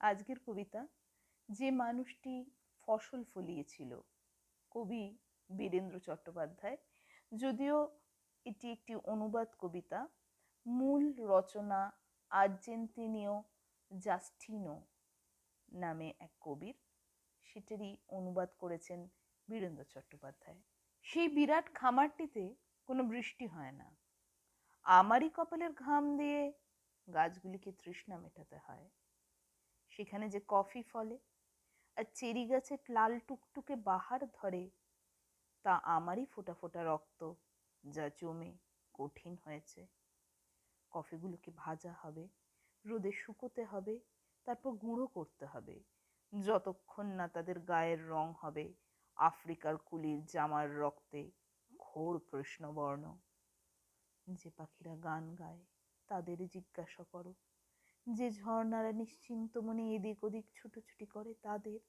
আজকের কবিতা, যে মানুষটি ফসল ফলিয়েছিল। কবি বীরেন্দ্র চট্টোপাধ্যায়। যদিও এটি একটি অনুবাদ কবিতা, মূল রচনা আর্জেন্তিনীয় জাস্টিনো নামে এক কবির, সেটারই অনুবাদ করেছেন বীরেন্দ্র চট্টোপাধ্যায়। সেই বিরাট খামারটিতে কোনো বৃষ্টি হয় না। আমারই কপালের ঘাম দিয়ে গাছগুলিকে তৃষ্ণা মেটাতে হয়। সেখানে যে কফি ফলে আর চেরি গাছের লাল টুকটুকে বাহার ধরে, তা আমারই ফোটা ফোটা রক্ত যা জমে কঠিন হয়েছে। কফিগুলোকে ভাজা হবে, রোদে শুকোতে হবে, তারপর গুঁড়ো করতে হবে। যতক্ষণ না তাদের গায়ের রং হবে, আফ্রিকার কুলির জামার রক্তে ঘোর কৃষ্ণবর্ণ। যে পাখিরা গান গায়, তাদের জিজ্ঞাসা করো। যে ঝর্ণারা নিশ্চিন্ত মনে এদিক ওদিক ছুটোছুটি করে তাদের।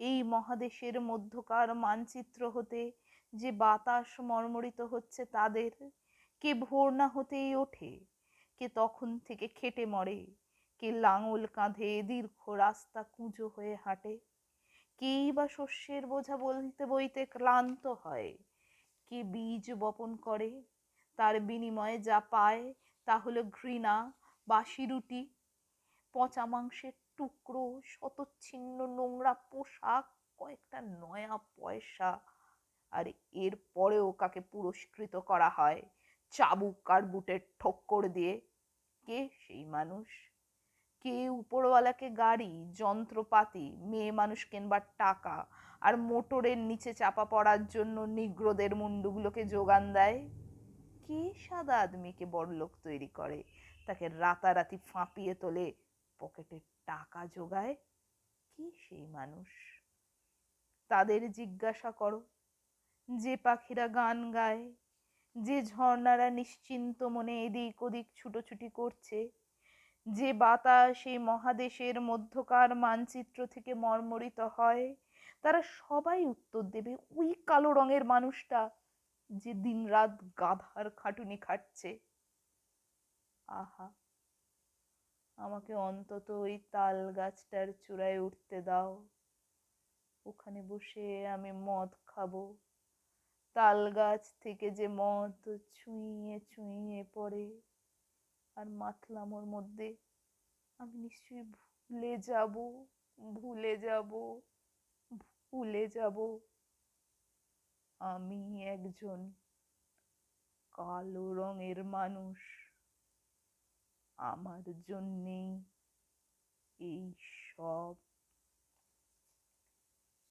এই মহাদেশের মধ্যকার মানচিত্র হতে যে বাতাস মর্মরিত হচ্ছে তাদের, কে ভোর না হতেই ওঠে, কে তখন থেকে খেটে মরে, কে লাঙল কাঁধে দীর্ঘ রাস্তা কুঁজো হয়ে হাঁটে, কেই বা শস্যের বোঝা বলতে বইতে ক্লান্ত হয়, কে বীজ বপন করে, তার বিনিময়ে যা পায় তা হলো ঘৃণা, বাসি রুটি পচা মাংসের টুকরো, শতচ্ছিন্ন নোংরা পোশাক, কয়েকটা নয়া পয়সা। আর এর পরেও কাকে পুরস্কৃত করা হয়? চাবুক আর বুটের ঠক্কর দিয়ে। কে সেই মানুষ? কে উপরওয়ালাকে গাড়ি, যন্ত্রপাতি, মেয়ে মানুষ কেনবার টাকা আর মোটরের নিচে চাপা পড়ার জন্য নিগ্রদের মুন্ডুগুলোকে যোগান দেয়? কে সাদা আদমিকে বড়লোক তৈরি করে? তাকে রাতারাতি ফাঁপিয়ে তোলে পকেটে টাকা জোগায়? কি সেই মানুষ? তাদের জিজ্ঞাসা করো। যে পাখিরা গান গায়, যে ঝর্ণারা নিশ্চিন্ত মনে এদিক ওদিক ছুটোছুটি করছে, যে বাতাস এই মহাদেশের মধ্যকার মানচিত্র থেকে মর্মরিত হয়, তারা সবাই উত্তর দেবে, ওই কালো রঙের মানুষটা যে দিনরাত গাধার খাটুনি খাটছে। আহা! আমাকে অন্তত ওই তাল গাছটার চূড়ায় উঠতে দাও। ওখানে বসে আমি মদ খাব। তাল গাছ থেকে যে মদ ছুঁইয়ে ছুঁইয়ে পড়ে আর মাতলামোর মধ্যে আমি নিশ্চয়ই ভুলে যাব ভুলে যাব ভুলে যাব। আমি একজন কালো রঙের মানুষ। আমার জন্যেই এই সব